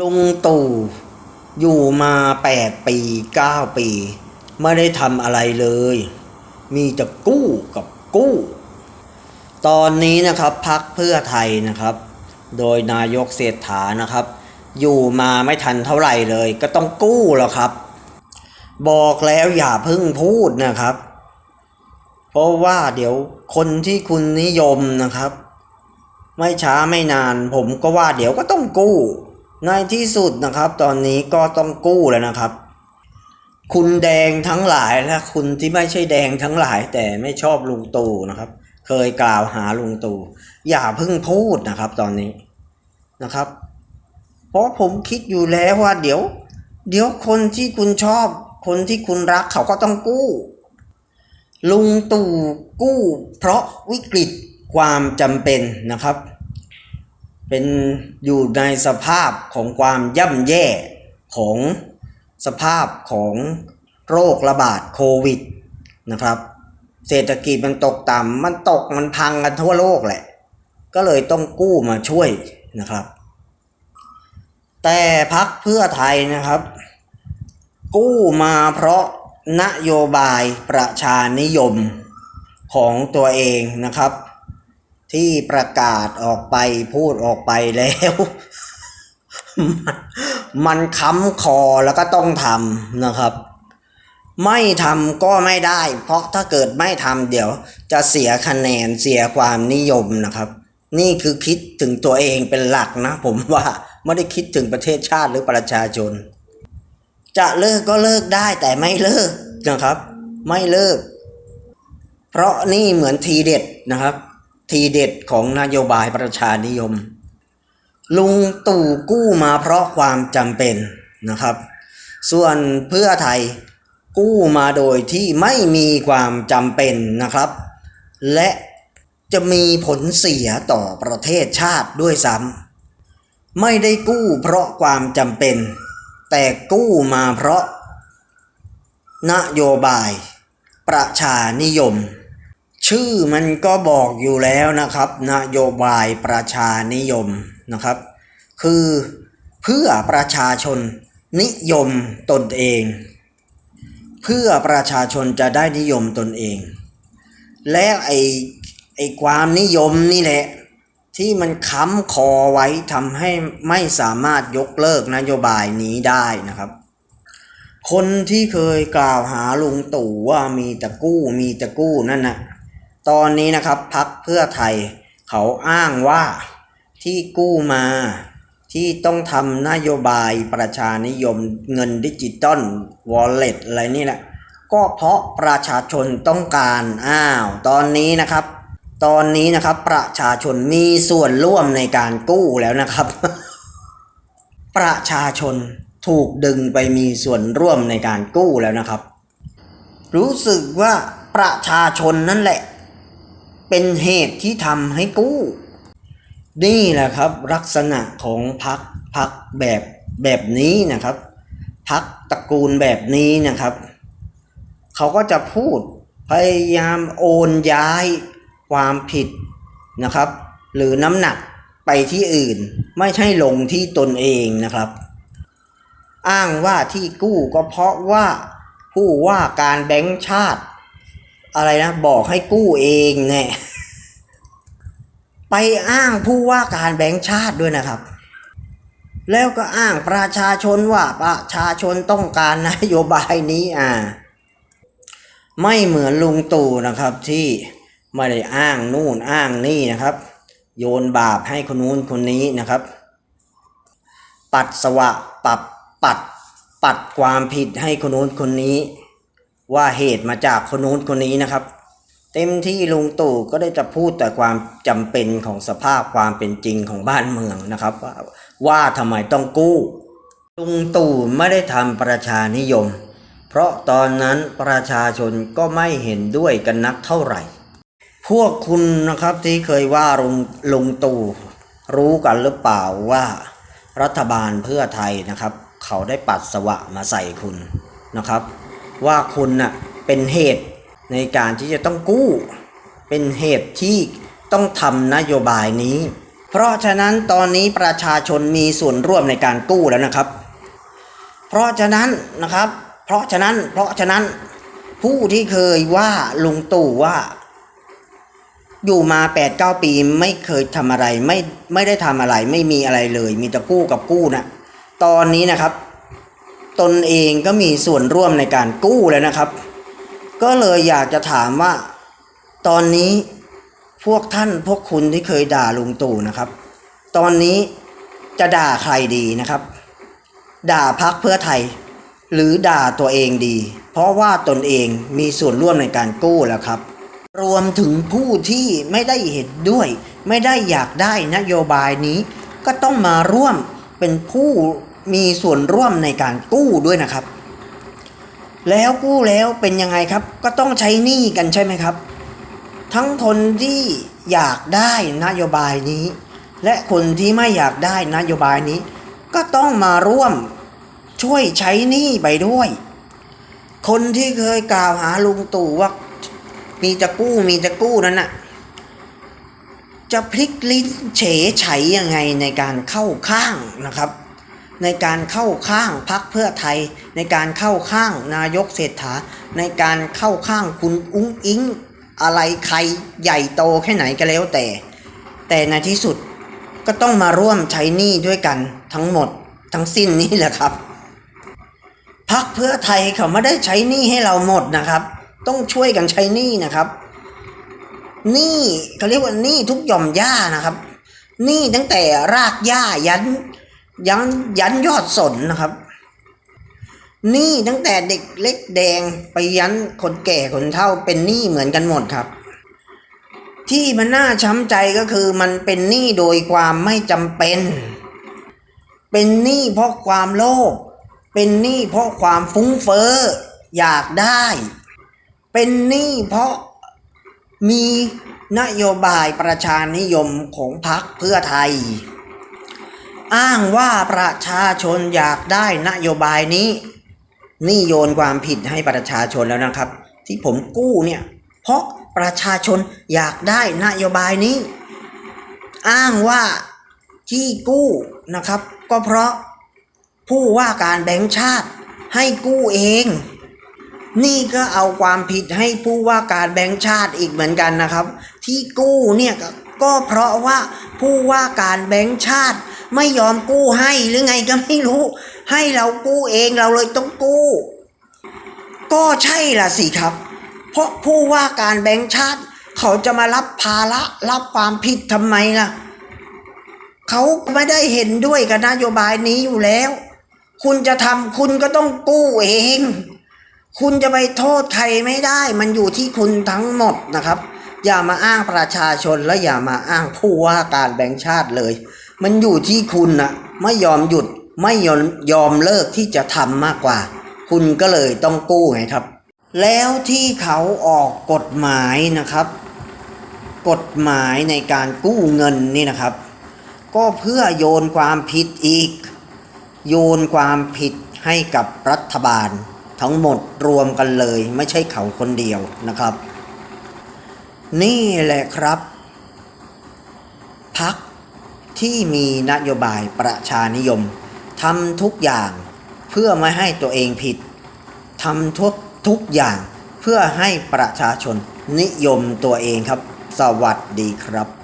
ลุงตู่อยู่มาแปดปีเก้าปี ไม่ได้ทำอะไรเลย มีแต่กู้กับกู้ ตอนนี้นะครับพักเพื่อไทยนะครับ โดยนายกเศรษฐานะครับ อยู่มาไม่ทันเท่าไหร่เลย ก็ต้องกู้แล้วครับ บอกแล้วอย่าเพิ่งพูดนะครับ เพราะว่าเดี๋ยวคนที่คุณนิยมนะครับ ไม่ช้าไม่นานผมก็ว่าเดี๋ยวก็ต้องกู้ ในที่สุดนะครับตอนนี้ก็ต้องกู้แล้วนะครับ คุณแดงทั้งหลายและคุณที่ไม่ใช่แดงทั้งหลาย แต่ไม่ชอบลุงตู่นะครับ เคยกล่าวหาลุงตู่อย่าเพิ่งพูดนะครับตอนนี้นะครับ เพราะผมคิดอยู่แล้วว่าเดี๋ยว เดี๋ยวคนที่คุณชอบ คนที่คุณรักเขาก็ต้องกู้ ลุงตู่กู้เพราะวิกฤตความจำเป็นนะครับ เป็นอยู่ในสภาพของความย่ำแย่ของสภาพของโรคระบาดโควิดนะครับ เศรษฐกิจมันตกต่ำมันตกมันพังกันทั่วโลกแหละ ก็เลยต้องกู้มาช่วยนะครับ แต่พักเพื่อไทยนะครับ กู้มาเพราะนโยบายประชานิยมของตัวเองนะครับ ที่ประกาศออกไปพูดออกไปแล้วมันมันค้ำคอแล้วก็ต้องทำนะครับ ไม่ทำก็ไม่ได้ เพราะถ้าเกิดไม่ทำเดี๋ยว จะเสียคะแนนเสียความนิยมนะครับ นี่คือคิดถึงตัวเองเป็นหลักนะ ผมว่าไม่ได้คิดถึงประเทศชาติหรือประชาชน จะเลิกก็เลิกได้แต่ไม่เลิกนะครับ ไม่เลิก เพราะนี่เหมือนทีเด็ดนะครับ ทีเด็ดของนโยบายประชานิยม ลุงตู่กู้มาเพราะความจำเป็นนะครับ ส่วนเพื่อไทยกู้มาโดยที่ไม่มีความจำเป็นนะครับ และจะมีผลเสียต่อประเทศชาติด้วยซ้ำไม่ได้กู้เพราะความจำเป็น แต่กู้มาเพราะ นโยบาย ประชานิยม ชื่อมันก็บอกอยู่แล้วนะครับ นโยบายประชานิยมนะครับ คือเพื่อประชาชนนิยมตนเอง เพื่อประชาชนจะได้นิยมตนเอง แล้วไอ้ไอ้ความนิยมนี่แหละ ที่มันค้ำคอไว้ทำให้ไม่สามารถยกเลิกนโยบายนี้ได้นะครับคนที่เคยกล่าวหาลุงตู่ว่ามีต่กู้มีต่กู้นั่นนะ ตอนนี้นะครับพักเพื่อไทยเขาอ้างว่าที่กู้มาที่ต้องทำนโยบายประชานิยมเงินดิจิตอลวอลเล็ตอะไรนี่แหละก็เพราะประชาชนต้องการอ้าว ตอนนี้นะครับ ตอนนี้นะครับประชาชนมีส่วนร่วมในการกู้แล้วนะครับ ประชาชนถูกดึงไปมีส่วนร่วมในการกู้แล้วนะครับ รู้สึกว่าประชาชนนั่นแหละ เป็นเหตุที่ทำให้กู้ นี่แหละครับลักษณะของพักพักแบบแบบนี้นะครับ พักตระกูลแบบนี้นะครับ เขาก็จะพูดพยายามโอนย้ายความผิดนะครับ หรือน้ำหนักไปที่อื่นไม่ใช่ลงที่ตนเองนะครับ อ้างว่าที่กู้ก็เพราะว่าผู้ว่าการแบงก์ชาติ อะไรนะ บอกให้กู้เองเนี่ยไปอ้างผู้ว่าการแบงก์ชาติด้วยนะครับ แล้วก็อ้างประชาชนว่าประชาชนต้องการนโยบายนี้อ่า ไม่เหมือนลุงตู่นะครับที่ไม่ได้อ้างนู่นอ้างนี่นะครับ โยนบาปให้คนนู้นคนนี้นะครับ ปัดสวะปรับปัดปัดความผิดให้คนนู้นคนนี้ ว่าเหตุมาจากคนนู้นคนนี้นะครับ เต็มที่ลุงตู่ก็ได้จะพูดแต่ความจำเป็นของสภาพความเป็นจริงของบ้านเมืองนะครับ ว่าวาทำไมต้องกู้ ลุงตู่ไม่ได้ทำประชานิยม เพราะตอนนั้นประชาชนก็ไม่เห็นด้วยกันนักเท่าไหร่ พวกคุณนะครับที่เคยว่าลุงลุงตู่รู้กันหรือเปล่าว่ารัฐบาลเพื่อไทยนะครับ เขาได้ปัดสวะมาใส่คุณนะครับ ว่าคุณน่ะเป็นเหตุในการที่จะต้องกู้ เป็นเหตุที่ต้องทำนโยบายนี้ เพราะฉะนั้นตอนนี้ประชาชนมีส่วนร่วมในการกู้แล้วนะครับ เพราะฉะนั้นนะครับ เพราะฉะนั้น เพราะฉะนั้นผู้ที่เคยว่าลุงตู่ว่า อยู่มาแปดเก้าปีไม่เคยทำอะไรไม่ไม่ได้ทำอะไร ไม่มีอะไรเลย มีแต่กู้กับกู้นะตอนนี้นะครับ ตนเองก็มีส่วนร่วมในการกู้แล้วนะครับ ก็เลยอยากจะถามว่า ตอนนี้พวกท่านพวกคุณที่เคยด่าลุงตู่นะครับ ตอนนี้จะด่าใครดีนะครับ ด่าพักเพื่อไทย หรือด่าตัวเองดี เพราะว่าตนเองมีส่วนร่วมในการกู้แล้วครับ รวมถึงผู้ที่ไม่ได้เห็นด้วย ไม่ได้อยากได้นโยบายนี้ ก็ต้องมาร่วมเป็นผู้ มีส่วนร่วมในการกู้ด้วยนะครับ แล้วกู้แล้วเป็นยังไงครับ ก็ต้องใช้หนี้กันใช่ไหมครับ ทั้งคนที่อยากได้นโยบายนี้ และคนที่ไม่อยากได้นโยบายนี้ ก็ต้องมาร่วมช่วยใช้หนี้ไปด้วย คนที่เคยกล่าวหาลุงตู่ว่ามีจะกู้มีจะกู้นั้นน่ะจะพลิกลิ้นเฉยไฉยังไงในการเข้าข้างนะครับ ในการเข้าข้างพักเพื่อไทย ในการเข้าข้างนายกเศรษฐา ในการเข้าข้างคุณอุ้งอิงอะไรใครใหญ่โตแค่ไหนก็แล้วแต่ แต่ในที่สุดก็ต้องมาร่วมใช้หนี้ด้วยกันทั้งหมดทั้งสิ้นนี่แหละครับพักเพื่อไทยเขาไม่ได้ใช้หนี้ให้เราหมดนะครับ ต้องช่วยกันใช้หนี้นะครับหนี้เขาเรียกว่าหนี้ทุกหย่อมหญ้านะครับหนี้ตั้งแต่รากหญ้ายัน ยันยันยอดสนนะครับหนี้ตั้งแต่เด็กเล็กแดงไปยันคนแก่คนเฒ่าเป็นหนี้เหมือนกันหมดครับ ที่มันน่าช้ำใจก็คือมันเป็นหนี้โดยความไม่จำเป็น เป็นหนี้เพราะความโลภเป็นหนี้เพราะความฟุ้งเฟ้ออยากได้ เป็นหนี้เพราะมีนโยบายประชานิยมของพรรคเพื่อไทย อ้างว่าประชาชนอยากได้นโยบายนี้ นี่โยนความผิดให้ประชาชนแล้วนะครับ ที่ผมกู้เนี่ยเพราะประชาชนอยากได้นโยบายนี้ อ้างว่าที่กู้นะครับ ก็เพราะผู้ว่าการแบงค์ชาติให้กู้เอง นี่ก็เอาความผิดให้ผู้ว่าการแบงค์ชาติอีกเหมือนกันนะครับ ที่กู้เนี่ยก็เพราะว่าผู้ว่าการแบงค์ชาติ ไม่ยอมกู้ให้หรือไงก็ไม่รู้ ให้เรากู้เองเราเลยต้องกู้ ก็ใช่ล่ะสิครับ เพราะผู้ว่าการแบงค์ชาติ เขาจะมารับภาระรับความผิดทำไมล่ะ เขาไม่ได้เห็นด้วยกับนโยบายนี้อยู่แล้ว คุณจะทำคุณก็ต้องกู้เอง คุณจะไปโทษใครไม่ได้ มันอยู่ที่คุณทั้งหมดนะครับอย่ามาอ้างประชาชนและอย่ามาอ้างผู้ว่าการแบงค์ชาติเลย มันอยู่ที่คุณนะไม่ยอมหยุดไม่ยอมยอมเลิกที่จะทำมากกว่า คุณก็เลยต้องกู้ไงครับ แล้วที่เขาออกกฎหมายนะครับ กฎหมายในการกู้เงินนี่นะครับ ก็เพื่อโยนความผิดอีก โยนความผิดให้กับรัฐบาล ทั้งหมดรวมกันเลย ไม่ใช่เขาคนเดียวนะครับ นี่แหละครับพัก ที่มีนโยบายประชานิยมทำทุกอย่างเพื่อไม่ให้ตัวเองผิดทำทุกทุกอย่างเพื่อให้ประชาชนนิยมตัวเองครับ สวัสดีครับ